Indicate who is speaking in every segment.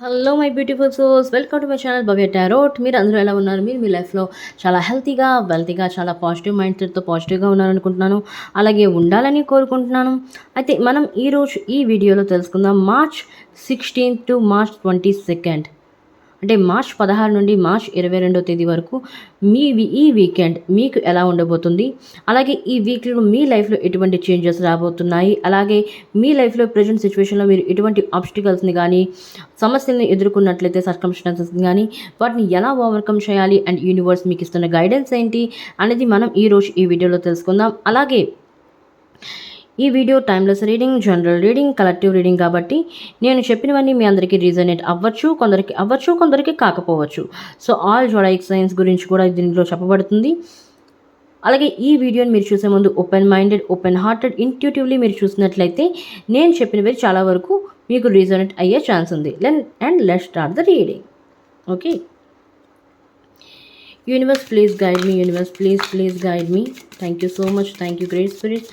Speaker 1: Hello my beautiful సోస్ welcome to my channel Bhavya tarot మీరు అందరూ ఎలా ఉన్నారు? మీరు మీ లైఫ్లో చాలా హెల్తీగా వెల్తీగా చాలా పాజిటివ్ మైండ్ సెట్తో పాజిటివ్గా ఉన్నారనుకుంటున్నాను. అలాగే ఉండాలని కోరుకుంటున్నాను. అయితే మనం ఈరోజు ఈ వీడియోలో తెలుసుకుందాం. March sixteenth to March twenty second అంటే మార్చ్ పదహారు నుండి మార్చ్ ఇరవై రెండో తేదీ వరకు మీ ఈ వీకెండ్ మీకు ఎలా ఉండబోతుంది? అలాగే ఈ వీక్లో మీ లైఫ్లో ఎటువంటి చేంజెస్ రాబోతున్నాయి? అలాగే మీ లైఫ్లో ప్రజెంట్ సిచ్యువేషన్లో మీరు ఎటువంటి ఆబ్స్టికల్స్ని కానీ సమస్యల్ని ఎదుర్కొన్నట్లయితే సర్కమ్స్టాన్సెస్ని కానీ వాటిని ఎలా ఓవర్కమ్ చేయాలి? అండ్ యూనివర్స్ మీకు ఇస్తున్న గైడెన్స్ ఏంటి? అనేది మనం ఈరోజు ఈ వీడియోలో తెలుసుకుందాం. అలాగే ఈ video timeless reading general reading collective reading కాబట్టి నేను చెప్పినవన్నీ మీ అందరికీ రీజనేట్ అవ్వచ్చు కొందరికి అవ్వచ్చు కొందరికి కాకపోవచ్చు. సో ఆల్ జోడైక్ సైన్స్ గురించి కూడా దీనిలో చెప్పబడుతుంది. అలాగే ఈ వీడియోని మీరు చూసే ముందు open minded open hearted intuitively మీరు చూసినట్లయితే నేను చెప్పినవి చాలా వరకు మీకు రీజనేట్ అయ్యే ఛాన్స్ ఉంది. Then and let start the reading okay universe please guide me universe please please guide me thank you so much thank you great spirits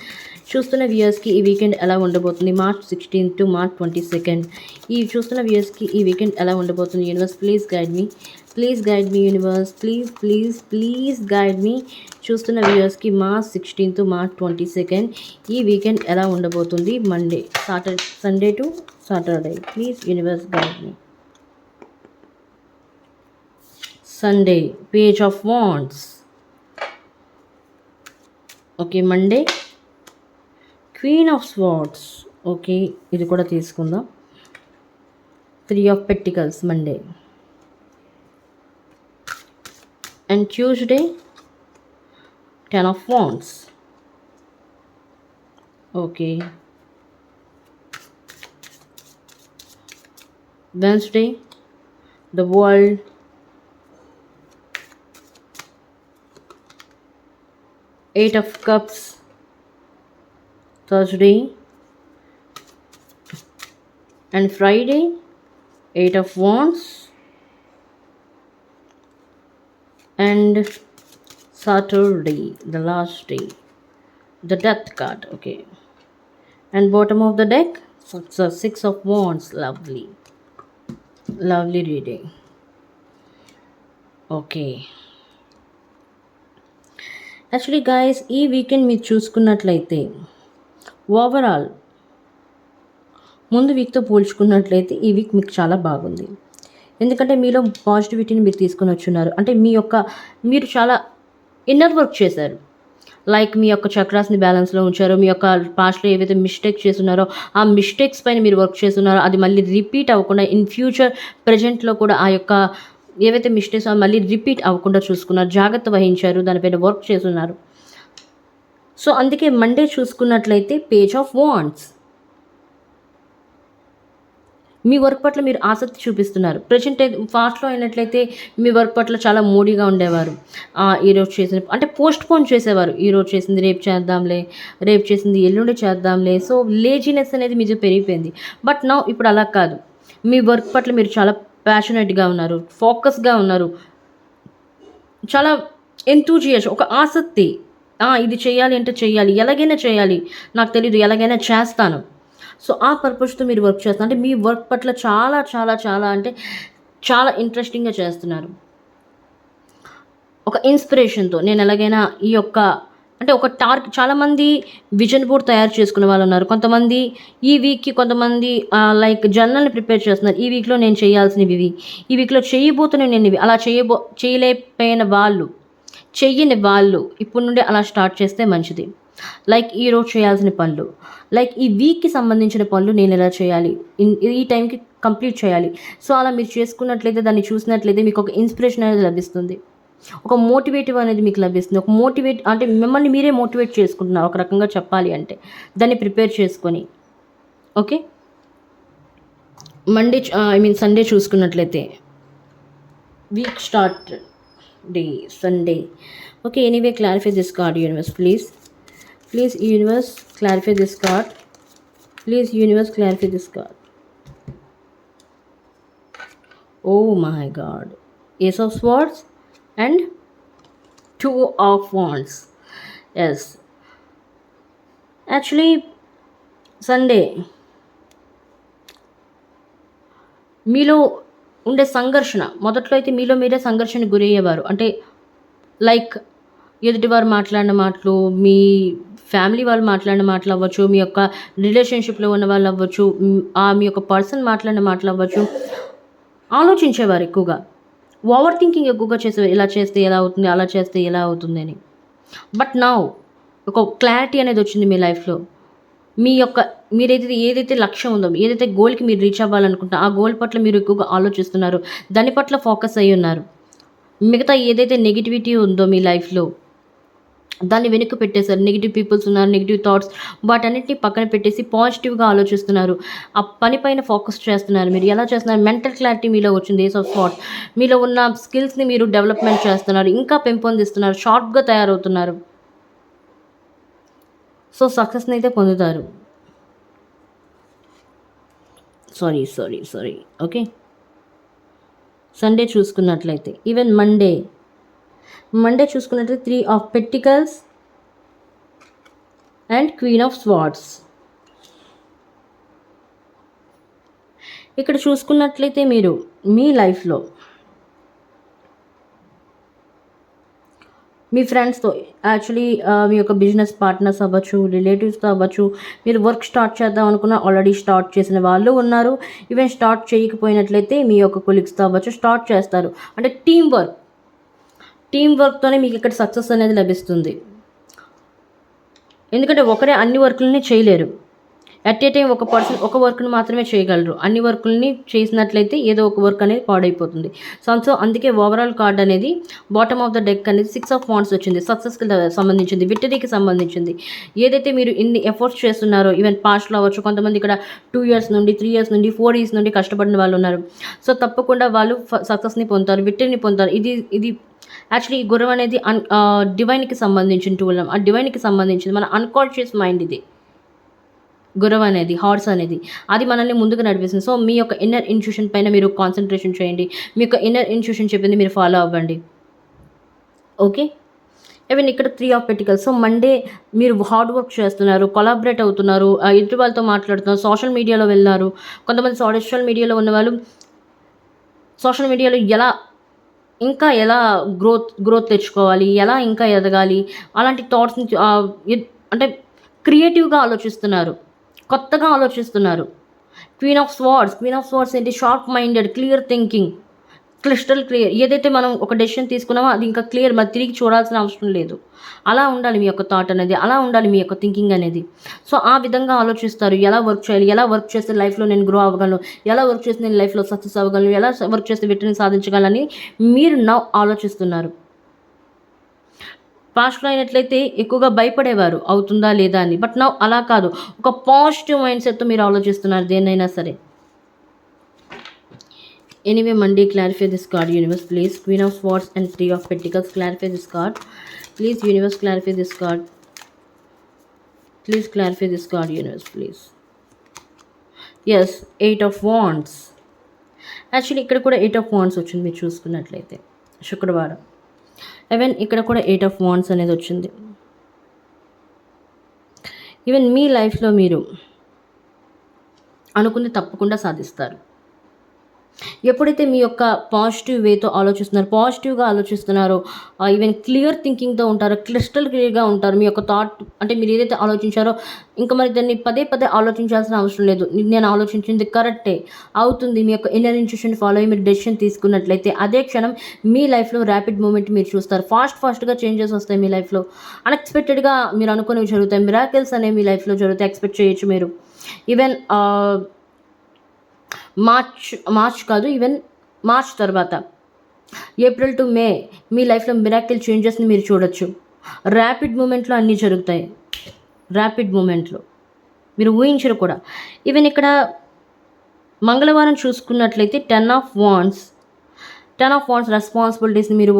Speaker 1: చూస్తున్న వ్యూయర్స్కి ఈ వీకెండ్ ఎలా ఉండబోతుంది? March sixteen to March twenty second ఈ చూస్తున్న వ్యూయర్స్కి ఈ weekend ఎలా ఉండబోతుంది? Universe please guide me please guide me universe please please please guide me చూస్తున్న వ్యూయర్స్కి March sixteen to March twenty second ఈ వీకెండ్ ఎలా ఉండబోతుంది? Monday Saturday Sunday to Saturday please universe guide me Sunday page of wands okay Monday queen of swords okay ఇది కూడా తీసుకుందాం. Three of pentacles Monday and Tuesday ten of wands okay Wednesday the world eight of cups thursday and friday eight of wands and saturday the last day the death card okay and bottom of the deck so it's a six of wands lovely lovely reading okay actually guys ఈ weekend మీరు చూసుకున్నట్లయితే overall ముందు వీక్తో పోల్చుకున్నట్లయితే ఈ week మీకు చాలా బాగుంది. ఎందుకంటే మీలో పాజిటివిటీని మీరు తీసుకుని వచ్చున్నారు. అంటే మీ యొక్క మీరు చాలా ఇన్నర్ వర్క్ చేశారు. లైక్ మీ యొక్క చక్రాస్ని బ్యాలెన్స్లో ఉంచారు. మీ యొక్క పాస్ట్లో ఏవైతే మిస్టేక్ చేస్తున్నారో ఆ మిస్టేక్స్ పైన మీరు వర్క్ చేస్తున్నారో. అది మళ్ళీ రిపీట్ అవ్వకుండా ఇన్ ఫ్యూచర్ ప్రజెంట్లో కూడా ఆ యొక్క ఏవైతే మిస్టేక్స్ మళ్ళీ రిపీట్ అవ్వకుండా చూసుకున్నారు. జాగ్రత్త వహించారు. దానిపైన వర్క్ చేస్తున్నారు. సో అందుకే మండే చూసుకున్నట్లయితే పేజ్ ఆఫ్ వాంట్స్ మీ వర్క్ పట్ల మీరు ఆసక్తి చూపిస్తున్నారు. ప్రజెంట్ ఫాస్ట్లో అయినట్లయితే మీ వర్క్ పట్ల చాలా మూడీగా ఉండేవారు. ఈరోజు చేసిన అంటే పోస్ట్ పోన్ చేసేవారు ఈరోజు చేసింది రేపు చేద్దాంలే రేపు చేసింది ఎల్లుండి చేద్దాంలే. సో లేజినెస్ అనేది మీకు పెరిగిపోయింది. బట్ నా ఇప్పుడు అలా కాదు. మీ వర్క్ పట్ల మీరు చాలా ప్యాషనెట్గా ఉన్నారు ఫోకస్గా ఉన్నారు. చాలా ఎంతూజియస్ ఒక ఆసక్తి. ఇది చేయాలి అంటే చేయాలి. ఎలాగైనా చేయాలి. నాకు తెలీదు ఎలాగైనా చేస్తాను. సో ఆ పర్పస్తో మీరు వర్క్ చేస్తారు అంటే మీ వర్క్ పట్ల చాలా చాలా చాలా అంటే చాలా ఇంట్రెస్టింగ్గా చేస్తున్నారు. ఒక ఇన్స్పిరేషన్తో నేను ఎలాగైనా ఈ యొక్క అంటే ఒక టార్క్ చాలామంది విజన్ బోర్డ్ తయారు చేసుకునే వాళ్ళు ఉన్నారు. కొంతమంది ఈ వీక్కి కొంతమంది లైక్ జర్నల్ని ప్రిపేర్ చేస్తున్నారు. ఈ వీక్లో నేను చేయాల్సినవి ఇవి. ఈ వీక్లో చేయబోతున్నాయి నేను ఇవి. అలా చేయబో చేయలేకపోయిన వాళ్ళు చెయ్యని వాళ్ళు ఇప్పుడు నుండి అలా స్టార్ట్ చేస్తే మంచిది. లైక్ ఈ రోజు చేయాల్సిన పనులు. లైక్ ఈ వీక్కి సంబంధించిన పనులు నేను ఎలా చేయాలి? ఈ టైంకి కంప్లీట్ చేయాలి. సో అలా మీరు చేసుకున్నట్లయితే దాన్ని చూసినట్లయితే మీకు ఒక ఇన్స్పిరేషన్ అనేది లభిస్తుంది. ఒక మోటివేటివ్ అనేది మీకు లభిస్తుంది. ఒక మోటివేట్ అంటే మిమ్మల్ని మీరే మోటివేట్ చేసుకుంటున్నారు ఒక రకంగా చెప్పాలి అంటే. దాన్ని ప్రిపేర్ చేసుకొని. Okay? Monday I mean Sunday చూసుకున్నట్లయితే week start day, Sunday. Okay, anyway, clarify this card, universe, please. Please, universe, clarify this card. Please, universe, clarify this card. Oh my god. Ace of Swords and Two of Wands. Yes. Actually, Sunday. మీలో ఉండే సంఘర్షణ. మొదట్లో అయితే మీలో మీరే సంఘర్షణకు గురయ్యేవారు. అంటే like ఎదుటివారు మాట్లాడిన మాటలు మీ ఫ్యామిలీ వాళ్ళు మాట్లాడిన మాటలు అవ్వచ్చు మీ యొక్క రిలేషన్షిప్లో ఉన్న వాళ్ళు అవ్వచ్చు ఆ మీ యొక్క పర్సన్ మాట్లాడిన మాటలు అవ్వచ్చు. ఆలోచించేవారు ఎక్కువగా. ఓవర్ థింకింగ్ ఎక్కువగా చేసేవారు ఇలా చేస్తే ఎలా అవుతుంది అలా చేస్తే ఎలా అవుతుంది అని. బట్ నా ఒక క్లారిటీ అనేది వచ్చింది మీ లైఫ్లో మీ యొక్క మీరైతే ఏదైతే లక్ష్యం ఉందో ఏదైతే గోల్కి మీరు రీచ్ అవ్వాలనుకుంటున్నా ఆ గోల్ పట్ల మీరు ఎక్కువగా ఆలోచిస్తున్నారు దాని పట్ల ఫోకస్ అయ్యి ఉన్నారు. మిగతా ఏదైతే నెగిటివిటీ ఉందో మీ లైఫ్లో దాన్ని వెనక్కి పెట్టేశారు. నెగిటివ్ పీపుల్స్ ఉన్నారు నెగిటివ్ థాట్స్ వాటన్నిటిని పక్కన పెట్టేసి పాజిటివ్గా ఆలోచిస్తున్నారు. ఆ పని పైన ఫోకస్ చేస్తున్నారు మీరు. ఎలా చేస్తున్నారు? మెంటల్ క్లారిటీ మీలో వచ్చింది. ఏస్ ఆఫ్ థాట్ మీలో ఉన్న స్కిల్స్ని మీరు డెవలప్మెంట్ చేస్తున్నారు. ఇంకా పెంపొందిస్తున్నారు. షార్ప్గా తయారవుతున్నారు. సో సక్సెస్ని అయితే పొందుతారు. Sorry sorry sorry okay Sunday చూసుకున్నట్లయితే ఈవెన్ మండే మండే చూసుకున్నట్లయితే three of pentacles and queen of swords ఇక్కడ చూసుకున్నట్లయితే మీరు మీ లైఫ్లో మీ ఫ్రెండ్స్తో యాక్చువల్లీ మీ యొక్క బిజినెస్ పార్ట్నర్స్ అవ్వచ్చు రిలేటివ్స్తో అవ్వచ్చు మీరు వర్క్ స్టార్ట్ చేద్దాం అనుకున్న ఆల్రెడీ స్టార్ట్ చేసిన వాళ్ళు ఉన్నారు. ఈవెన్ స్టార్ట్ చేయకపోయినట్లయితే మీ యొక్క కొలీగ్స్తో అవ్వచ్చు స్టార్ట్ చేస్తారు. అంటే టీం వర్క్. టీం వర్క్తోనే మీకు ఇక్కడ సక్సెస్ అనేది లభిస్తుంది. ఎందుకంటే ఒకరే అన్ని వర్కులని చేయలేరు. అట్ ఏ టైం ఒక పర్సన్ ఒక వర్క్ని మాత్రమే చేయగలరు. అన్ని వర్కుల్ని చేసినట్లయితే ఏదో ఒక వర్క్ అనేది పాడైపోతుంది. సో సో అందుకే ఓవరాల్ కార్డ్ అనేది బాటమ్ ఆఫ్ ద డెక్ అనేది సిక్స్ ఆఫ్ పాయింట్స్ వచ్చింది. సక్సెస్కి uh, సంబంధించింది. విక్టరీకి సంబంధించింది. ఏదైతే మీరు ఇన్ని ఎఫర్ట్స్ చేస్తున్నారో ఈవెన్ పాస్ట్లో అవ్వచ్చు కొంతమంది ఇక్కడ టూ ఇయర్స్ నుండి త్రీ ఇయర్స్ నుండి ఫోర్ ఇయర్స్ నుండి కష్టపడిన వాళ్ళు ఉన్నారు. సో తప్పకుండా వాళ్ళు సక్సెస్ని పొందుతారు విక్టరీని పొందుతారు. ఇది ఇది యాక్చువల్లీ ఈ గుర్రం అనేది అన్ డివైన్కి uh, సంబంధించిన టూల్ ఆ డివైన్కి సంబంధించింది. మన అన్కాన్షియస్ మైండ్ ఇది. గుర్రం అనేది హార్స్ అనేది. అది మనల్ని ముందుకు నడిపిస్తుంది. సో మీ యొక్క ఇన్నర్ ఇన్స్టిట్యూషన్ పైన మీరు కాన్సన్ట్రేషన్ చేయండి. మీ యొక్క ఇన్నర్ ఇన్స్టిట్యూషన్ చెప్పింది మీరు ఫాలో అవ్వండి. ఓకే ఈవెన్ ఇక్కడ three of pentacles so Monday మీరు హార్డ్ వర్క్ చేస్తున్నారు కొలాబరేట్ అవుతున్నారు ఆ ఎదుటి వాళ్ళతో మాట్లాడుతున్నారు సోషల్ మీడియాలో వెళ్ళారు కొంతమంది సోషల్ మీడియాలో ఉన్న వాళ్ళు సోషల్ మీడియాలో ఎలా ఇంకా ఎలా గ్రోత్ గ్రోత్ తెచ్చుకోవాలి ఎలా ఇంకా ఎదగాలి అలాంటి థాట్స్ని అంటే క్రియేటివ్గా ఆలోచిస్తున్నారు. కొత్తగా ఆలోచిస్తున్నారు. Queen of swords queen of swords ఏంటి? Sharp minded clear thinking crystal clear ఏదైతే మనం ఒక డెసిషన్ తీసుకున్నామో అది ఇంకా క్లియర్ మరి తిరిగి చూడాల్సిన అవసరం లేదు. అలా ఉండాలి మీ యొక్క థాట్ అనేది అలా ఉండాలి మీ యొక్క థింకింగ్ అనేది. సో ఆ విధంగా ఆలోచిస్తారు. ఎలా వర్క్ చేయాలి? ఎలా వర్క్ చేస్తే లైఫ్లో నేను గ్రో అవ్వగలను? ఎలా వర్క్ చేస్తే నేను లైఫ్లో సక్సెస్ అవ్వగలను? ఎలా వర్క్ చేస్తే విక్టరీని సాధించగలని మీరు నవ్ ఆలోచిస్తున్నారు. పాస్ట్లో అయినట్లయితే ఎక్కువగా భయపడేవారు అవుతుందా లేదా అని. బట్ నా అలా కాదు. ఒక పాజిటివ్ మైండ్ సెట్తో మీరు ఆలోచిస్తున్నారు దేన్నైనా సరే. Anyway Monday clarify this card universe please. Queen of swords and three of pentacles clarify this card. Please universe clarify this card. Please clarify this card universe please. Yes eight of wands actually ఇక్కడ కూడా eight of wands వచ్చింది మీరు చూసుకున్నట్లయితే. శుక్రవారం. Even ఇక్కడ కూడా eight of wands అనేది వచ్చింది. ఈవెన్ మీ లైఫ్లో మీరు అనుకుంది తప్పకుండా సాధిస్తారు. ఎప్పుడైతే మీ యొక్క పాజిటివ్ వేతో ఆలోచిస్తున్నారు పాజిటివ్గా ఆలోచిస్తున్నారో ఈవెన్ క్లియర్ థింకింగ్తో ఉంటారో క్లిస్టల్ క్లియర్గా ఉంటారు మీ యొక్క థాట్ అంటే మీరు ఏదైతే ఆలోచించారో ఇంకా మరి దాన్ని పదే పదే ఆలోచించాల్సిన అవసరం లేదు. నేను ఆలోచించింది కరెక్టే. అవుతుంది మీ యొక్క ఇన్నర్ ఇన్స్టిట్యూషన్ ఫాలో అయ్యి మీరు డెసిషన్ తీసుకున్నట్లయితే అదే క్షణం మీ లైఫ్లో ర్యాపిడ్ మూమెంట్ మీరు చూస్తారు. ఫాస్ట్ ఫాస్ట్గా చేంజెస్ వస్తాయి మీ లైఫ్లో. అన్ఎక్స్పెక్టెడ్గా మీరు అనుకునేవి జరుగుతాయి. మిరాకిల్స్ అనేవి మీ లైఫ్లో జరుగుతాయి. ఎక్స్పెక్ట్ చేయొచ్చు మీరు. ఈవెన్ మార్చ్ మార్చ్ కాదు ఈవెన్ మార్చ్ తర్వాత. ఏప్రిల్ టు మే మీ లైఫ్లో మిరాకిల్ చేంజెస్ని మీరు చూడొచ్చు. ర్యాపిడ్ మూమెంట్లో అన్నీ జరుగుతాయి. ర్యాపిడ్ మూమెంట్లో మీరు ఊహించరు కూడా. ఈవెన్ ఇక్కడ మంగళవారం చూసుకున్నట్లయితే ten of wands ten of wands రెస్పాన్సిబిలిటీస్ని మీరు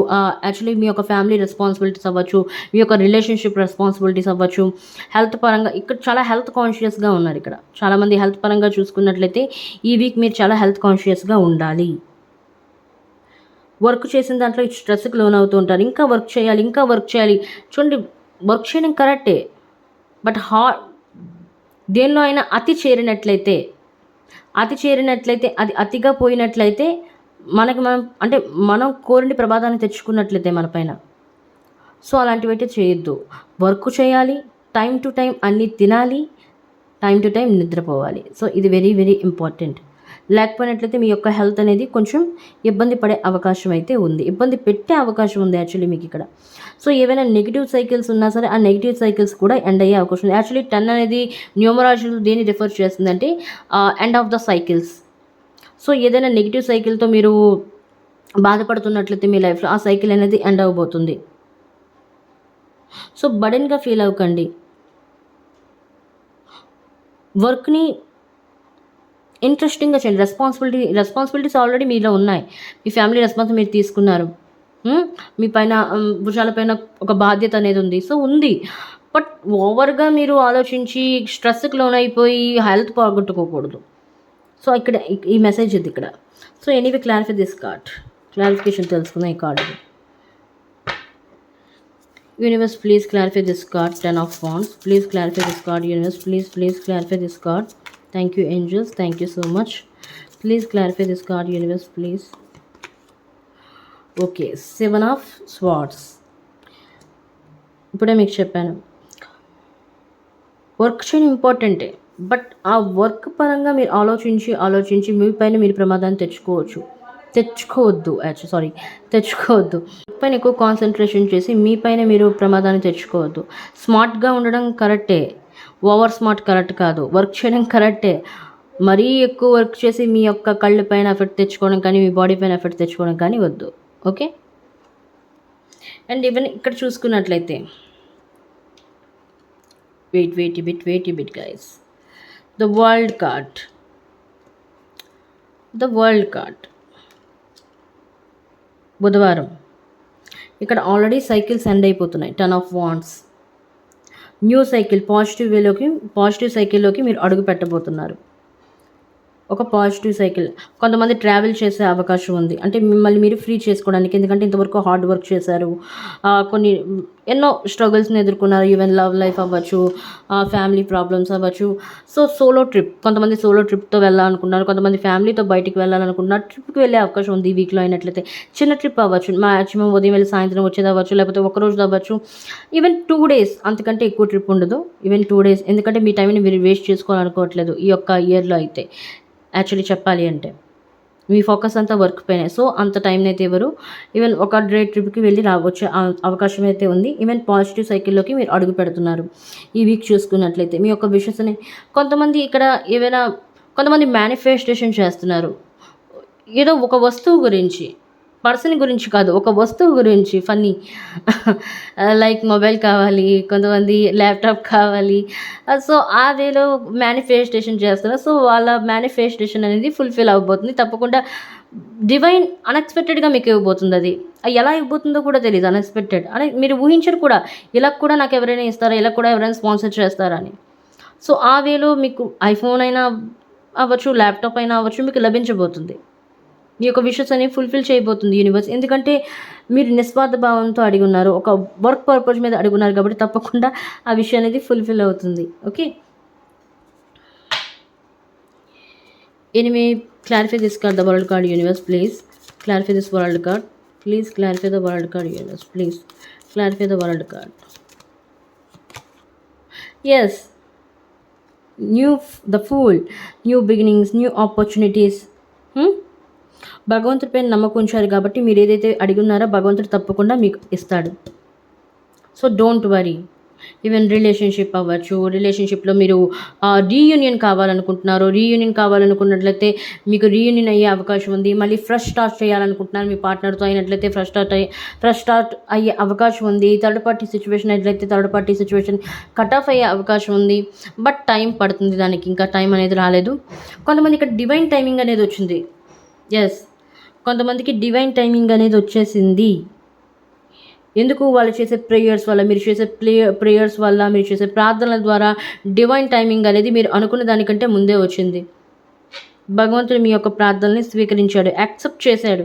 Speaker 1: యాక్చువల్లీ మీ యొక్క ఫ్యామిలీ రెస్పాన్సిబిలిటీస్ అవ్వచ్చు మీ యొక్క రిలేషన్షిప్ రెస్పాన్సిబిలిటీస్ అవ్వచ్చు హెల్త్ పరంగా ఇక్కడ చాలా హెల్త్ కాన్షియస్గా ఉన్నారు ఇక్కడ. చాలామంది హెల్త్ పరంగా చూసుకున్నట్లయితే ఈ వీక్ మీరు చాలా హెల్త్ కాన్షియస్గా ఉండాలి. వర్క్ చేసిన దాంట్లో స్ట్రెస్కి లోన్ అవుతూ ఉంటారు. ఇంకా వర్క్ చేయాలి ఇంకా వర్క్ చేయాలి. చూడండి వర్క్ చేయడం కరెక్టే. బట్ హా దేనిలో అయినా అతి చేరినట్లయితే అతి చేరినట్లయితే అది అతిగా పోయినట్లయితే మనకి మనం అంటే మనం కోరిని ప్రమాదాన్ని తెచ్చుకున్నట్లయితే మన పైన. సో అలాంటివైతే చేయొద్దు. వర్క్ చేయాలి టైం టు టైం అన్నీ తినాలి టైం టు టైం నిద్రపోవాలి. సో ఇది వెరీ వెరీ ఇంపార్టెంట్. లేకపోయినట్లయితే మీ యొక్క హెల్త్ అనేది కొంచెం ఇబ్బంది పడే అవకాశం అయితే ఉంది. ఇబ్బంది పెట్టే అవకాశం ఉంది యాక్చువల్లీ మీకు ఇక్కడ. సో ఏవైనా నెగిటివ్ సైకిల్స్ ఉన్నా సరే ఆ నెగిటివ్ సైకిల్స్ కూడా ఎండ్ అయ్యే అవకాశం ఉంది. యాక్చువల్లీ టెన్ అనేది న్యూమరాజులు దేన్ని రిఫర్ చేస్తుందంటే end of the cycles. So ఏదైనా నెగిటివ్ సైకిల్తో మీరు బాధపడుతున్నట్లయితే మీ లైఫ్లో ఆ సైకిల్ అనేది ఎండ్ అవ్వబోతుంది సో బడెన్గా ఫీల్ అవ్వకండి. వర్క్ని ఇంట్రెస్టింగ్గా చేయండి. రెస్పాన్సిబిలిటీ రెస్పాన్సిబిలిటీస్ ఆల్రెడీ మీలో ఉన్నాయి. మీ ఫ్యామిలీ రెస్పాన్స్ మీరు తీసుకున్నారు. Hmm? మీ పైన మ్, భుజాలపైన ఒక బాధ్యత అనేది ఉంది. సో ఉంది. బట్ ఓవర్గా మీరు ఆలోచించి స్ట్రెస్కి లోనైపోయి హెల్త్ పోగొట్టుకోకూడదు. సో ఇక్కడ ఈ- మెసేజ్ ఇది ఇక్కడ. So anyway clarify this card clarification తెలుసుకుందాం ఈ card universe please clarify this card ten of fans please clarify this card universe please please clarify this card thank you angels thank you so much please clarify this card universe please okay seven of swords ఇప్పుడే మీకు చెప్పాను. Work చేయడం ఇంపార్టెంటే but ఆ work పరంగా మీరు ఆలోచించి ఆలోచించి మీ పైన మీరు ప్రమాదాన్ని తెచ్చుకోవచ్చు. తెచ్చుకోవద్దు యాక్చువల్ సారీ తెచ్చుకోవద్దు. పైన ఎక్కువ కాన్సన్ట్రేషన్ చేసి మీ పైన మీరు ప్రమాదాన్ని తెచ్చుకోవద్దు. స్మార్ట్గా ఉండడం కరెక్టే. ఓవర్ స్మార్ట్ కరెక్ట్ కాదు. వర్క్ చేయడం కరెక్టే. మరీ ఎక్కువ వర్క్ చేసి మీ యొక్క కళ్ళ పైన ఎఫెక్ట్ తెచ్చుకోవడం కానీ మీ బాడీ పైన ఎఫెక్ట్ తెచ్చుకోవడం కానీ వద్దు. ఓకే అండ్ ఈవెన్ ఇక్కడ చూసుకున్నట్లయితే wait wait bit wait bit guys the world card the world card బుధవారం. ఇక్కడ ఆల్రెడీ సైకిల్స్ ఎండ్ అయిపోతున్నాయి. Ten of wands new cycle positive వేలోకి positive సైకిల్లోకి మీరు అడుగు పెట్టబోతున్నారు. ఒక పాజిటివ్ సైకిల్. కొంతమంది ట్రావెల్ చేసే అవకాశం ఉంది. అంటే మిమ్మల్ని మీరు ఫ్రీ చేసుకోవడానికి ఎందుకంటే ఇంతవరకు హార్డ్ వర్క్ చేశారు. కొన్ని ఎన్నో స్ట్రగుల్స్ని ఎదుర్కొన్నారు. ఈవెన్ లవ్ లైఫ్ అవ్వచ్చు ఫ్యామిలీ ప్రాబ్లమ్స్ అవ్వచ్చు. సో సోలో ట్రిప్ కొంతమంది సోలో ట్రిప్తో వెళ్ళాలనుకుంటున్నారు. కొంతమంది ఫ్యామిలీతో బయటికి వెళ్ళాలనుకున్నారు ట్రిప్కి వెళ్ళే అవకాశం ఉంది ఈ వీక్లో అయినట్లయితే. చిన్న ట్రిప్ అవ్వచ్చు మ్యాక్సిమం ఉదయం వెళ్ళి సాయంత్రం వచ్చేది అవ్వచ్చు లేకపోతే ఒక రోజు అవ్వచ్చు. ఈవెన్ టూ డేస్ అంతకంటే ఎక్కువ ట్రిప్ ఉండదు. ఈవెన్ టూ డేస్ ఎందుకంటే మీ టైంని మీరు వేస్ట్ చేసుకోవాలనుకోవట్లేదు ఈ యొక్క ఇయర్లో అయితే. యాక్చువల్లీ చెప్పాలి అంటే. మీ ఫోకస్ అంతా వర్క్ పైనే. సో అంత టైం అయితే ఇవ్వరు ఈవెన్ ఒక డే ట్రిప్కి వెళ్ళి రావచ్చే అవకాశం అయితే ఉంది. ఈవెన్ పాజిటివ్ సైకిల్లోకి మీరు అడుగు పెడుతున్నారు. ఈ వీక్ చూసుకున్నట్లయితే మీ యొక్క విషయస్ని కొంతమంది ఇక్కడ ఏవైనా కొంతమంది మేనిఫెస్టేషన్ చేస్తున్నారు. ఏదో ఒక వస్తువు గురించి పర్సన్ గురించి కాదు ఒక వస్తువు గురించి ఫన్నీ. లైక్ మొబైల్ కావాలి కొంతమంది ల్యాప్టాప్ కావాలి. సో ఆ వేలో మేనిఫెస్టేషన్ చేస్తున్నారు సో వాళ్ళ మేనిఫెస్టేషన్ అనేది ఫుల్ఫిల్ అవ్వబోతుంది. తప్పకుండా డివైన్ అన్ఎక్స్పెక్టెడ్గా మీకు ఇవ్వబోతుంది అది. అది ఎలా ఇవ్వబోతుందో కూడా తెలియదు అన్ఎక్స్పెక్టెడ్ అని మీరు ఊహించరు కూడా ఇలా కూడా నాకు ఎవరైనా ఇస్తారా ఇలా కూడా ఎవరైనా స్పాన్సర్ చేస్తారా అని. సో ఆ వేలో మీకు ఐఫోన్ అయినా అవ్వచ్చు ల్యాప్టాప్ అయినా అవ్వచ్చు మీకు లభించబోతుంది. మీ యొక్క విషెస్ అనేవి ఫుల్ఫిల్ చేయబోతుంది యూనివర్స్ ఎందుకంటే మీరు నిస్వార్థ భావంతో అడిగి ఉన్నారు. ఒక వర్క్ పర్పస్ మీద అడిగి ఉన్నారు కాబట్టి తప్పకుండా ఆ విషయం అనేది ఫుల్ఫిల్ అవుతుంది. Okay anyway clarify this card the world card universe please clarify this world card please clarify the world card universe please clarify the world card yes new the fool new beginnings new opportunities భగవంతుడిపై నమ్మకం ఉంచారు కాబట్టి మీరు ఏదైతే అడిగున్నారో భగవంతుడు తప్పకుండా మీకు ఇస్తాడు. So don't worry even relationship అవ్వచ్చు రిలేషన్షిప్లో మీరు రీయూనియన్ కావాలనుకుంటున్నారు. రీయూనియన్ కావాలనుకున్నట్లయితే మీకు రీయూనియన్ అయ్యే అవకాశం ఉంది. మళ్ళీ ఫ్రెష్ స్టార్ట్ చేయాలనుకుంటున్నారు మీ పార్ట్నర్తో అయినట్లయితే ఫ్రెష్ స్టార్ట్ అయ్యే ఫ్రెష్ స్టార్ట్ అయ్యే అవకాశం ఉంది. థర్డ్ పార్టీ సిచ్యువేషన్ అయినట్లయితే third party situation cut off అయ్యే అవకాశం ఉంది. బట్ టైం పడుతుంది దానికి. ఇంకా టైం అనేది రాలేదు. కొంతమంది ఇక్కడ డివైన్ టైమింగ్ అనేది వచ్చింది. ఎస్ కొంతమందికి డివైన్ టైమింగ్ అనేది వచ్చేసింది. ఎందుకు వాళ్ళు చేసే ప్రేయర్స్ వల్ల మీరు చేసే ప్లే ప్రేయర్స్ వల్ల మీరు చేసే ప్రార్థనల ద్వారా డివైన్ టైమింగ్ అనేది మీరు అనుకున్న దానికంటే ముందే వచ్చింది. భగవంతుడు మీ యొక్క ప్రార్థనని స్వీకరించాడు యాక్సెప్ట్ చేశాడు.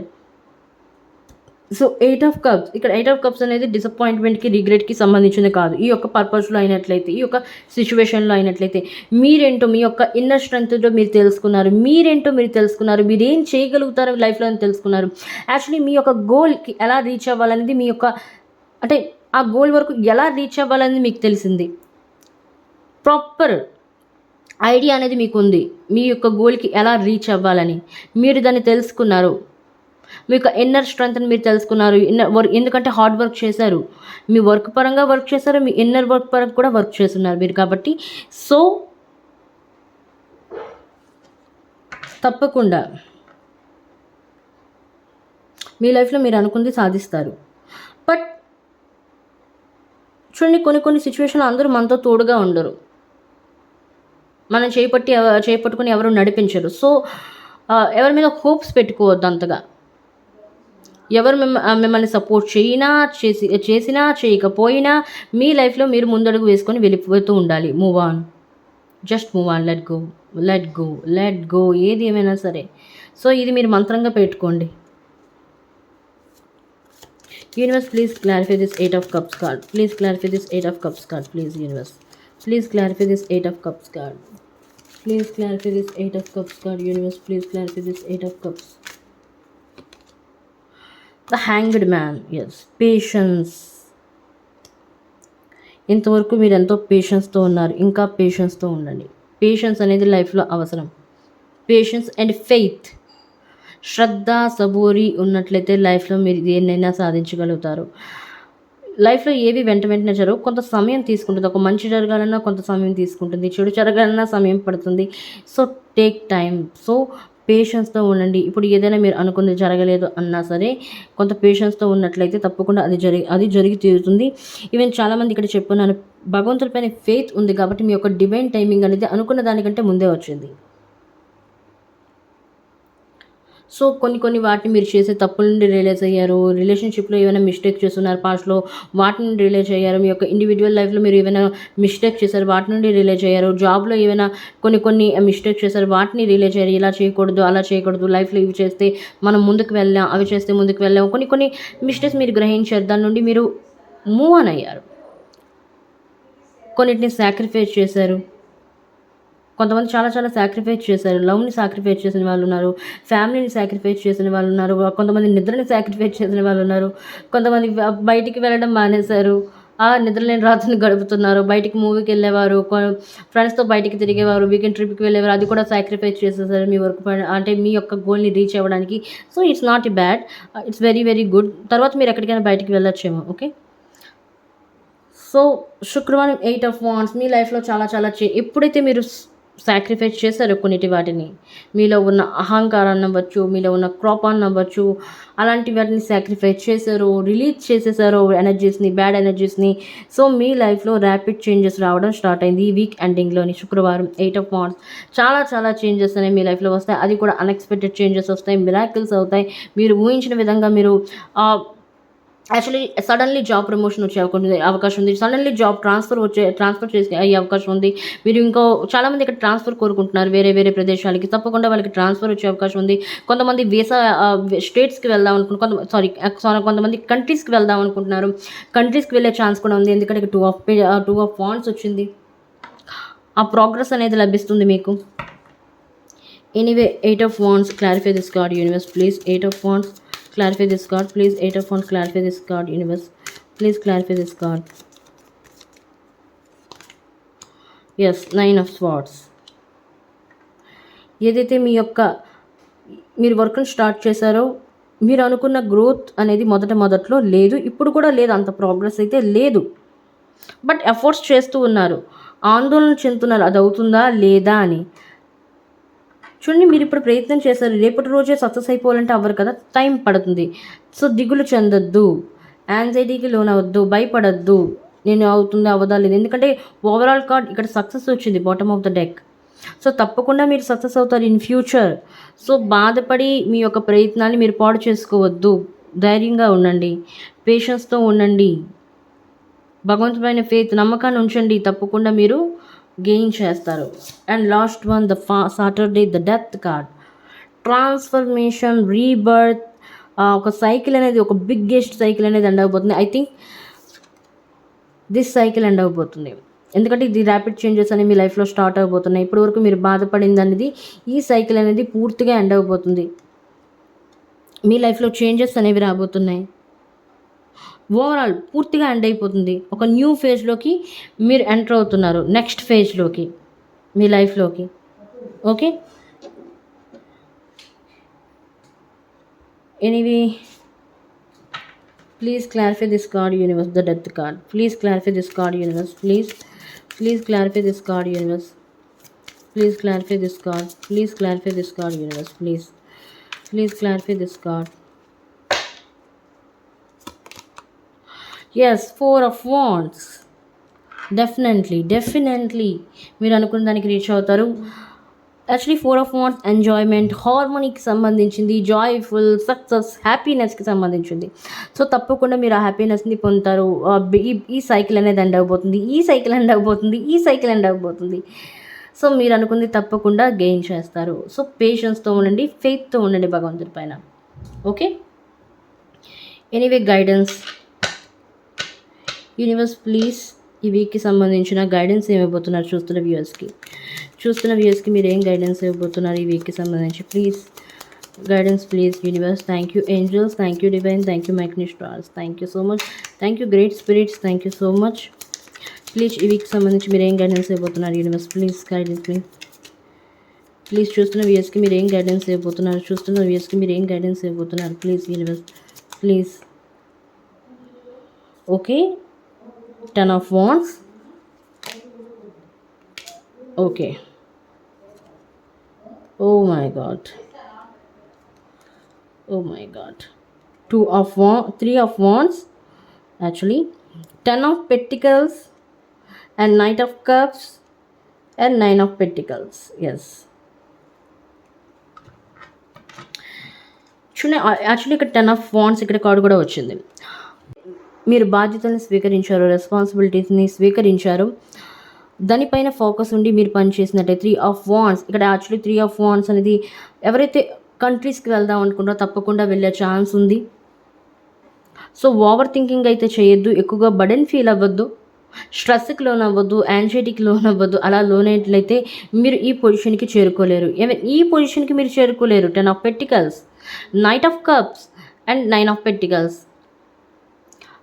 Speaker 1: సో ఎయిట్ ఆఫ్ కప్స్ ఇక్కడ ఎయిట్ ఆఫ్ కప్స్ అనేది డిసప్పాయింట్మెంట్కి రిగ్రెట్కి సంబంధించింది కాదు. ఈ యొక్క పర్పస్లో అయినట్లయితే ఈ యొక్క సిచ్యువేషన్లో అయినట్లయితే మీరేంటో మీ యొక్క ఇన్నర్ స్ట్రెంగ్త్తో మీరు తెలుసుకున్నారు. మీరేంటో మీరు తెలుసుకున్నారు. మీరు ఏం చేయగలుగుతారో లైఫ్లో అని తెలుసుకున్నారు. యాక్చువల్లీ మీ యొక్క గోల్కి ఎలా రీచ్ అవ్వాలనేది మీ యొక్క అంటే ఆ గోల్ వరకు ఎలా రీచ్ అవ్వాలనేది మీకు తెలిసింది. ప్రాపర్ ఐడియా అనేది మీకు ఉంది మీ యొక్క గోల్కి ఎలా రీచ్ అవ్వాలని. మీరు దాన్ని తెలుసుకున్నారు. మీ యొక్క ఇన్నర్ స్ట్రెంగ్త్ని మీరు తెలుసుకున్నారు. ఇన్నర్ వర్క్ ఎందుకంటే హార్డ్ వర్క్ చేశారు. మీ వర్క్ పరంగా వర్క్ చేశారు మీ ఇన్నర్ వర్క్ పరంగా కూడా వర్క్ చేస్తున్నారు మీరు కాబట్టి. సో తప్పకుండా మీ లైఫ్లో మీరు అనుకుంది సాధిస్తారు. బట్ చూడండి కొన్ని కొన్ని సిచ్యువేషన్లు అందరూ మనతో తోడుగా ఉండరు. మనం చేపట్టి చేపట్టుకొని చేపట్టుకుని ఎవరు నడిపించరు. సో ఎవరి మీద హోప్స్ పెట్టుకోవద్దు అంతగా. ఎవరు మిమ్మల్ని సపోర్ట్ చేయినా చేసి చేసినా చేయకపోయినా మీ లైఫ్లో మీరు ముందడుగు వేసుకొని వెళ్ళిపోతూ ఉండాలి. Move on just move on let go let go let go ఏది ఏమైనా సరే. సో ఇది మీరు మంత్రంగా పెట్టుకోండి. Universe please clarify this eight of cups card please clarify this eight of cups card please universe please clarify this eight of cups card please clarify this eight of cups card universe please clarify this eight of cups the hanged man yes patience ఇంతవరకు మీరు ఎంతో పేషెన్స్తో ఉన్నారు. ఇంకా పేషెన్స్తో ఉండండి. Patience అనేది లైఫ్లో అవసరం. Patience and faith శ్రద్ధ సబూరి ఉన్నట్లయితే లైఫ్లో మీరు దేన్నైనా సాధించగలుగుతారు. లైఫ్లో ఏవి వెంట వెంటనే జరగవు. కొంత సమయం తీసుకుంటుంది. ఒక మంచి జరగాలన్నా కొంత సమయం తీసుకుంటుంది. చెడు జరగాలన్నా సమయం పడుతుంది. సో టేక్ టైం సో పేషెన్స్తో ఉండండి. ఇప్పుడు ఏదైనా మీరు అనుకుంది జరగలేదు అన్నా సరే కొంత పేషెన్స్తో ఉన్నట్లయితే తప్పకుండా అది జరిగి అది జరిగి తీరుతుంది. ఈవెన్ చాలామంది ఇక్కడ చెప్పున్నాను భగవంతుడిపైన ఫెయిత్ ఉంది కాబట్టి మీ యొక్క డివైన్ టైమింగ్ అనేది అనుకున్న దానికంటే ముందే వచ్చింది. సో కొన్ని కొన్ని వాటిని మీరు చేసే తప్పుల నుండి రియలైజ్ అయ్యారు రిలేషన్షిప్లో ఏమైనా మిస్టేక్ చేస్తున్నారు పాస్ట్లో వాటి నుండి రియలైజ్ అయ్యారు మీ యొక్క ఇండివిజువల్ లైఫ్లో మీరు ఏమైనా మిస్టేక్ చేశారు వాటి నుండి రిలైజ్ అయ్యారు జాబ్లో ఏమైనా కొన్ని కొన్ని మిస్టేక్ చేశారు వాటిని రిలేజ్ అయ్యారు ఇలా చేయకూడదు అలా చేయకూడదు లైఫ్లో ఇవి చేస్తే మనం ముందుకు వెళ్ళాం అవి చేస్తే ముందుకు వెళ్ళాం కొన్ని కొన్ని మిస్టేక్స్ మీరు గ్రహించారు దాని నుండి మీరు మూవ్ ఆన్ అయ్యారు. కొన్నిటిని సాక్రిఫైస్ చేశారు. కొంతమంది చాలా చాలా సాక్రిఫైస్ చేశారు. లవ్ని సాక్రిఫైస్ చేసిన వాళ్ళు ఉన్నారు. ఫ్యామిలీని సాక్రిఫైస్ చేసిన వాళ్ళు ఉన్నారు. కొంతమంది నిద్రని సాక్రిఫైస్ చేసిన వాళ్ళు ఉన్నారు. కొంతమంది బయటికి వెళ్ళడం మానేశారు. ఆ నిద్రలేని రాత్రిని గడుపుతున్నారు. బయటికి మూవీకి వెళ్ళేవారు. ఫ్రెండ్స్తో బయటికి తిరిగేవారు. వీకెండ్ ట్రిప్కి వెళ్ళేవారు. అది కూడా సాక్రిఫైస్ చేసేసారు మీ వర్క్ అంటే మీ యొక్క గోల్ని రీచ్ అవ్వడానికి. So it's not a bad it's very very good తర్వాత మీరు ఎక్కడికైనా బయటికి వెళ్ళొచ్చేమో ఓకే సో శుక్రవారం ఎయిట్ ఆఫ్ వాన్స్ మీ లైఫ్లో చాలా చాలా చే ఎప్పుడైతే మీరు సాక్రిఫైస్ చేశారు కొన్నిటి వాటిని. మీలో ఉన్న అహంకారాన్ని అవ్వచ్చు మీలో ఉన్న క్రోపాన్ని అవ్వచ్చు అలాంటి వాటిని సాక్రిఫైస్ చేశారు రిలీజ్ చేసేసారు ఎనర్జీస్ని బ్యాడ్ ఎనర్జీస్ని సో మీ లైఫ్లో ర్యాపిడ్ చేంజెస్ రావడం స్టార్ట్ అయింది. ఈ వీక్ ఎండింగ్లోని శుక్రవారం ఎయిట్ ఆఫ్ మార్చ్ చాలా చాలా చేంజెస్ అనేవి మీ లైఫ్లో వస్తాయి. అది కూడా అన్ఎక్స్పెక్టెడ్ చేంజెస్ వస్తాయి మిరాకిల్స్ అవుతాయి. మీరు ఊహించిన విధంగా మీరు యాక్చువల్లీ సడన్లీ జాబ్ ప్రమోషన్ వచ్చే అవకాశం ఉంది సడన్లీ జాబ్ ట్రాన్స్ఫర్ వచ్చే ట్రాన్స్ఫర్ చేసే అయ్యే అవకాశం ఉంది. మీరు ఇంకో చాలామంది ఇక్కడ ట్రాన్స్ఫర్ కోరుకుంటున్నారు వేరే వేరే ప్రదేశాలకి. తప్పకుండా వాళ్ళకి ట్రాన్స్ఫర్ వచ్చే అవకాశం ఉంది. కొంతమంది వీసా స్టేట్స్కి వెళ్దాం అనుకుంటున్నారు కొంత సారీ సారీ కొంతమంది కంట్రీస్కి వెళ్దాం అనుకుంటున్నారు. కంట్రీస్కి వెళ్ళే ఛాన్స్ కూడా ఉంది. ఎందుకంటే two of two of points వచ్చింది. ఆ ప్రోగ్రెస్ అనేది లభిస్తుంది మీకు. Anyway eight of wands clarify this card universe please eight of wands clarify this card please. Eight of wands clarify this card universe. Please clarify this card. Yes nine of swords ఏదైతే మీ యొక్క మీరు వర్క్ని start చేశారో మీరు అనుకున్న growth అనేది మొదట మొదట్లో లేదు. ఇప్పుడు కూడా లేదు అంత ప్రోగ్రెస్ అయితే లేదు. బట్ ఎఫర్ట్స్ చేస్తూ ఉన్నారు. ఆందోళన చెందుతున్నారు. అది అవుతుందా? లేదా అని. చూడండి మీరు ఇప్పుడు ప్రయత్నం చేశారు రేపటి రోజే సక్సెస్ అయిపోవాలంటే అవ్వరు కదా. టైం పడుతుంది. సో దిగులు చెందొద్దు. యాంగ్జైటీకి లోన్ అవ్వద్దు భయపడద్దు. నేను అవుతుంది అవ్వదా లేదు. ఎందుకంటే ఓవరాల్ కార్డ్ ఇక్కడ సక్సెస్ వచ్చింది bottom of the deck so తప్పకుండా మీరు సక్సెస్ అవుతారు ఇన్ ఫ్యూచర్ సో బాధపడి మీ యొక్క ప్రయత్నాన్ని మీరు పాడు చేసుకోవద్దు. ధైర్యంగా ఉండండి. పేషెన్స్తో ఉండండి. భగవంతుడైన ఫేత్ నమ్మకాన్ని ఉంచండి. తప్పకుండా మీరు గెయిన్ చేస్తారు. అండ్ లాస్ట్ వన్ ద ఫా Saturday the death card transformation rebirth ఒక సైకిల్ అనేది ఒక బిగ్గెస్ట్ సైకిల్ అనేది ఎండ్ అయిపోతుంది I think this cycle end అయిపోతుంది ఎందుకంటే ఇది ర్యాపిడ్ చేంజెస్ అనేవి మీ లైఫ్లో స్టార్ట్ అయిపోతున్నాయి ఇప్పటి వరకు మీరు బాధపడింది అనేది ఈ సైకిల్ అనేది పూర్తిగా ఎండ్ అయిపోతుంది మీ లైఫ్లో చేంజెస్ అనేవి రాబోతున్నాయి. ఓవరాల్ పూర్తిగా ఎండ్ అయిపోతుంది. ఒక న్యూ ఫేజ్లోకి మీరు ఎంటర్ అవుతున్నారు. నెక్స్ట్ ఫేజ్లోకి మీ లైఫ్లోకి okay anyway please clarify this card universe the death card please clarify this card universe please please clarify this card universe please clarify this card please clarify this card universe please please clarify this card yes four of wands definitely definitely మీరు అనుకున్న దానికి reach అవుతారు. Actually four of wands enjoyment హార్మోనీకి సంబంధించింది joyful success హ్యాపీనెస్కి సంబంధించింది. So తప్పకుండా మీరు ఆ హ్యాపీనెస్ని పొందుతారు. ఈ- సైకిల్ అనేది ఎండ్ అవ్వబోతుంది. ఈ సైకిల్ ఎండ్ అయిపోతుంది ఈ సైకిల్ ఎండ్ అయిపోతుంది సో మీరు అనుకుంది తప్పకుండా గెయిన్ చేస్తారు. సో పేషెన్స్తో ఉండండి ఫెయిత్తో ఉండండి భగవంతుడి పైన. Okay anyway guidance universe please ఈ వీక్కి సంబంధించిన గైడెన్స్ ఏమైపోతున్నారు చూస్తున్న వ్యూవర్స్కి? చూస్తున్న వ్యూవర్స్కి మీరు ఏం గైడెన్స్ ఇవ్వబోతున్నారు ఈ వీక్కి సంబంధించి? Please guidance please universe thank you angels thank you divine thank you మైక్ని stars thank you so much thank you great spirits thank you so much please ఈ వీక్ సంబంధించి మీరు ఏం గైడెన్స్ ఇవ్వబోతున్నారు universe please guidance please please చూస్తున్న వ్యూయర్స్కి మీరు ఏం guidance ఇవ్వబోతున్నారు? చూస్తున్న వ్యూయర్స్కి మీరు ఏం గైడెన్స్ ఇవ్వబోతున్నారు? Please universe please okay ten of wands okay oh my god oh my god two of వా three of wands actually ten of pentacles and knight of cups and nine of pentacles yes చూడండి actually ఇక్కడ ten of wands ఇక్కడ card కూడా వచ్చింది మీరు బాధ్యతలను స్వీకరించారు రెస్పాన్సిబిలిటీస్ని స్వీకరించారు. దానిపైన ఫోకస్ ఉండి మీరు పని చేసినట్టయితే త్రీ ఆఫ్ వాన్స్ ఇక్కడ యాక్చువల్లీ త్రీ ఆఫ్ వాన్స్ అనేది ఎవరైతే కంట్రీస్కి వెళ్దాం అనుకుంటారో తప్పకుండా వెళ్ళే ఛాన్స్ ఉంది. సో ఓవర్ థింకింగ్ అయితే చేయొద్దు ఎక్కువగా బడెన్ ఫీల్ అవ్వద్దు స్ట్రెస్కి లోన్ అవ్వద్దు యాంగ్జైటీకి లోన్ అవ్వద్దు అలా లోన్ అయినట్లయితే మీరు ఈ పొజిషన్కి చేరుకోలేరు. ఈవెన్ ఈ పొజిషన్కి మీరు చేరుకోలేరు. Ten of pentacles knight of cups and nine of pentacles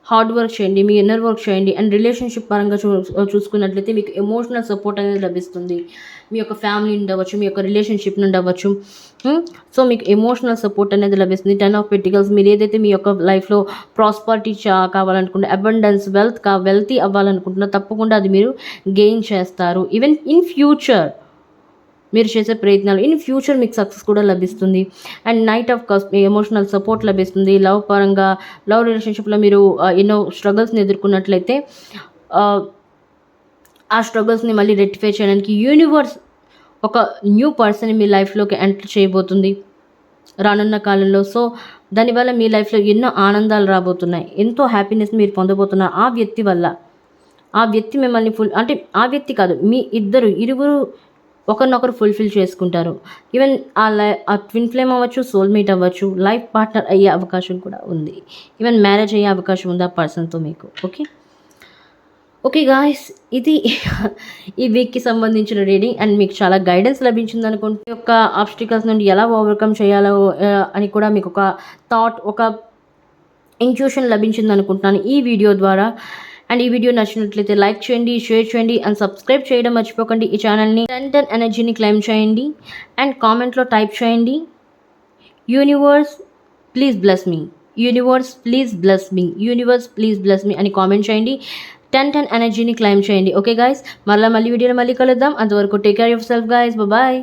Speaker 1: hard work చేయండి మీ ఇన్నర్ వర్క్ చేయండి అండ్ రిలేషన్షిప్ పరంగా చూ చూసుకున్నట్లయితే మీకు ఎమోషనల్ సపోర్ట్ అనేది లభిస్తుంది. మీ యొక్క ఫ్యామిలీ నుండి అవ్వచ్చు మీ యొక్క రిలేషన్షిప్ నుండి అవ్వచ్చు సో మీకు ఎమోషనల్ సపోర్ట్ అనేది లభిస్తుంది. టెన్ ఆఫ్ పెటికల్స్ మీరు ఏదైతే మీ యొక్క లైఫ్లో ప్రాస్పరిటీ చా కావాలనుకుంటే అబండెన్స్ వెల్త్ కా వెల్తీ అవ్వాలనుకుంటున్నా తప్పకుండా అది మీరు గెయిన్ చేస్తారు. ఈవెన్ ఇన్ ఫ్యూచర్ మీరు చేసే ప్రయత్నాలు. ఇన్ ఫ్యూచర్ మీకు సక్సెస్ కూడా లభిస్తుంది. And knight of cups emotional support లభిస్తుంది. లవ్ పరంగా లవ్ రిలేషన్షిప్లో మీరు uh, ఎన్నో స్ట్రగుల్స్ని ఎదుర్కొన్నట్లయితే uh, ఆ స్ట్రగుల్స్ని మళ్ళీ రెక్టిఫై చేయడానికి యూనివర్స్ ఒక న్యూ పర్సన్ మీ లైఫ్లోకి ఎంటర్ చేయబోతుంది. రానున్న కాలంలో. సో దానివల్ల మీ లైఫ్లో ఎన్నో ఆనందాలు రాబోతున్నాయి. ఎంతో హ్యాపీనెస్ మీరు పొందబోతున్నారు ఆ వ్యక్తి వల్ల. ఆ వ్యక్తి మిమ్మల్ని ఫుల్ అంటే ఆ వ్యక్తి కాదు మీ ఇద్దరు ఇరువురు ఒకరినొకరు ఫుల్ఫిల్ చేసుకుంటారు. ఈవెన్ ఆ లై ఆ ట్విన్ ఫ్లేమ్ అవ్వచ్చు సోల్మేట్ అవ్వచ్చు లైఫ్ పార్ట్నర్ అయ్యే అవకాశం కూడా ఉంది. ఈవెన్ మ్యారేజ్ అయ్యే అవకాశం ఉంది ఆ పర్సన్తో మీకు ఓకే ఓకే గాయస్ ఇది ఈ వీక్కి సంబంధించిన రీడింగ్ అండ్ మీకు చాలా గైడెన్స్ లభించింది అనుకుంటే. ఒక ఆబ్స్టికల్స్ నుండి ఎలా ఓవర్కమ్ చేయాలో అని కూడా మీకు ఒక థాట్ ఒక ఇంట్యూషన్ లభించింది అనుకుంటున్నాను. ఈ వీడియో ద్వారా అండ్ ఈ వీడియో నచ్చినట్లయితే లైక్ చేయండి షేర్ చేయండి అండ్ సబ్స్క్రైబ్ చేయడం మర్చిపోకండి. ఈ ఛానల్ని టెన్ టెన్ ఎనర్జీని క్లైమ్ చేయండి అండ్ కామెంట్లో టైప్ చేయండి. Universe please bless me universe please bless me universe please bless me అని కామెంట్ చేయండి. టెన్ టెన్ ఎనర్జీని క్లైమ్ చేయండి. ఓకే గాయస్ మళ్ళీ మళ్ళీ వీడియోలో మళ్ళీ కలుద్దాం. అంతవరకు take care yourself guys bye